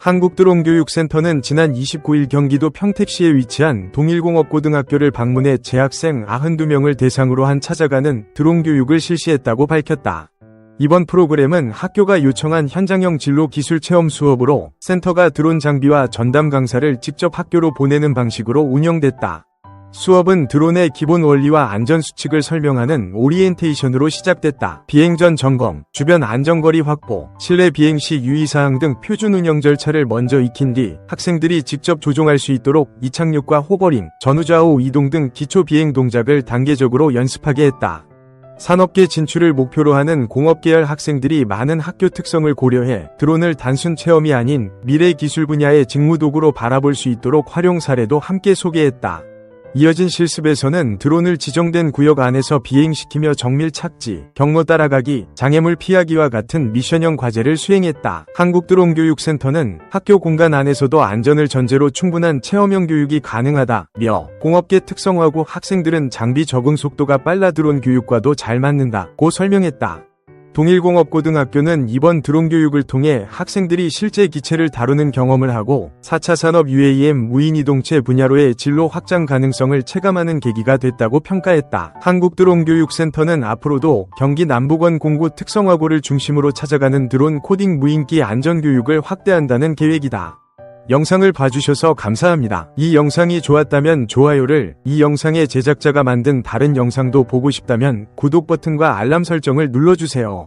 한국드론교육센터는 지난 29일 경기도 평택시에 위치한 동일공업고등학교를 방문해 재학생 92명을 대상으로 한 찾아가는 드론 교육을 실시했다고 밝혔다. 이번 프로그램은 학교가 요청한 현장형 진로 기술 체험 수업으로 센터가 드론 장비와 전담 강사를 직접 학교로 보내는 방식으로 운영됐다. 수업은 드론의 기본 원리와 안전 수칙을 설명하는 오리엔테이션으로 시작됐다. 비행 전 점검, 주변 안전거리 확보, 실내 비행 시 유의사항 등 표준 운영 절차를 먼저 익힌 뒤 학생들이 직접 조종할 수 있도록 이착륙과 호버링, 전후좌우 이동 등 기초 비행 동작을 단계적으로 연습하게 했다. 산업계 진출을 목표로 하는 공업계열 학생들이 많은 학교 특성을 고려해 드론을 단순 체험이 아닌 미래 기술 분야의 직무도구로 바라볼 수 있도록 활용 사례도 함께 소개했다. 이어진 실습에서는 드론을 지정된 구역 안에서 비행시키며 정밀 착지, 경로 따라가기, 장애물 피하기와 같은 미션형 과제를 수행했다. 한국드론교육센터는 학교 공간 안에서도 안전을 전제로 충분한 체험형 교육이 가능하다며 공업계 특성화고 학생들은 장비 적응 속도가 빨라 드론 교육과도 잘 맞는다고 설명했다. 동일공업고등학교는 이번 드론 교육을 통해 학생들이 실제 기체를 다루는 경험을 하고 4차 산업 UAM 무인이동체 분야로의 진로 확장 가능성을 체감하는 계기가 됐다고 평가했다. 한국드론교육센터는 앞으로도 경기 남부권 공구 특성화고를 중심으로 찾아가는 드론 코딩 무인기 안전교육을 확대한다는 계획이다. 영상을 봐주셔서 감사합니다. 이 영상이 좋았다면 좋아요를, 이 영상의 제작자가 만든 다른 영상도 보고 싶다면 구독 버튼과 알람 설정을 눌러주세요.